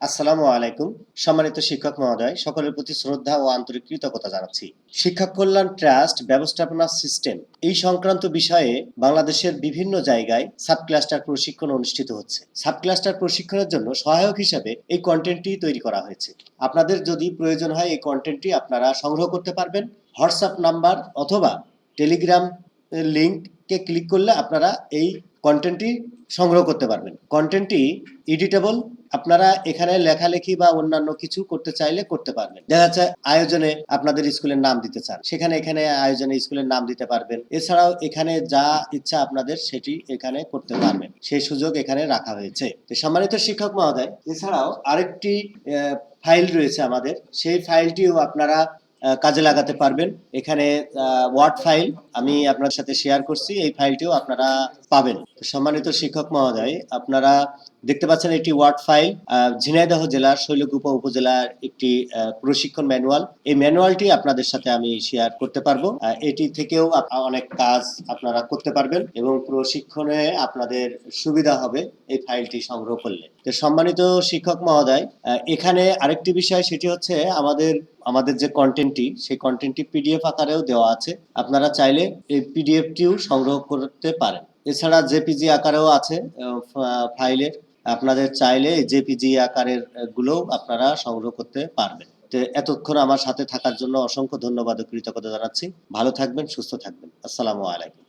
আসসালামু আলাইকুম। সম্মানিত শিক্ষক মহোদয়, সকলের প্রতি শ্রদ্ধা ও আন্তরিক কৃতজ্ঞতা জানাচ্ছি। শিক্ষা কল্যাণ ট্রাস্ট ব্যবস্থাপনা সিস্টেম এই সংক্রান্ত বিষয়ে বাংলাদেশের বিভিন্ন জায়গায় সাব ক্লাস্টার প্রশিক্ষণ অনুষ্ঠিত হচ্ছে। সাব ক্লাস্টার প্রশিক্ষণের জন্য সহায়ক হিসাবে এই কন্টেন্টটি তৈরি করা হয়েছে। আপনাদের যদি প্রয়োজন হয় এই কন্টেন্টটি আপনারা সংগ্রহ করতে পারবেন। হোয়াটসঅ্যাপ নাম্বার অথবা টেলিগ্রাম লিঙ্ককে ক্লিক করলে আপনারা এই কন্টেন্টটি সংগ্রহ করতে পারবেন। কন্টেন্টটি এডিটেবল আপনারা এখানে লেখালেখি বা অন্যান্য কিছু করতে চাইলে করতে পারবেন। দেখা যাচ্ছে আয়োজনে আপনাদের স্কুলের নাম দিতে চান। সেখানে এখানে আয়োজনে স্কুলের নাম দিতে পারবেন। এছাড়াও এখানে যা ইচ্ছা আপনাদের সেটি এখানে করতে পারবেন। সেই সুযোগ এখানে রাখা হয়েছে। সম্মানিত শিক্ষক মহোদয়, এছাড়াও আরেকটি ফাইল রয়েছে আমাদের। সেই ফাইলটিও আপনারা কাজে লাগাতে পারবেন। এখানে ওয়ার্ড ফাইল আমি আপনার সাথে শেয়ার করছি। এই ফাইলটিও আপনারা পাবেন। সম্মানিত শিক্ষক মহোদয়, আপনারা দেখতে পাচ্ছেন একটি ওয়ার্ড ফাইল ঝিনাইদহ জেলার শৈলকুপা উপজেলার একটি প্রশিক্ষণ ম্যানুয়াল। এই ম্যানুয়ালটি আপনাদের সাথে আমি শেয়ার করতে পারব। এটি থেকেও অনেক কাজ আপনারা করতে পারবেন এবং প্রশিক্ষণে আপনাদের সুবিধা হবে এই ফাইলটি সংগ্রহ করলে। তো সম্মানিত শিক্ষক মহোদয় এখানে আরেকটি বিষয়, সেটি হচ্ছে আমাদের আমাদের যে কন্টেন্টটি সেই কন্টেন্টটি পিডিএফ আকারেও দেওয়া আছে। আপনারা চাইলে এই পিডিএফটিও সংগ্রহ করতে পারেন। এছাড়া জেপিজি আকারেও আছে ফাইলের। আপনাদের চাইলে জেপিজি আকারেরগুলো আপনারা সংগ্রহ করতে পারবেন। তো এতক্ষণ আমার সাথে থাকার জন্য অসংখ্য ধন্যবাদ ও কৃতজ্ঞতা জানাচ্ছি। ভালো থাকবেন, সুস্থ থাকবেন। আসসালামু আলাইকুম।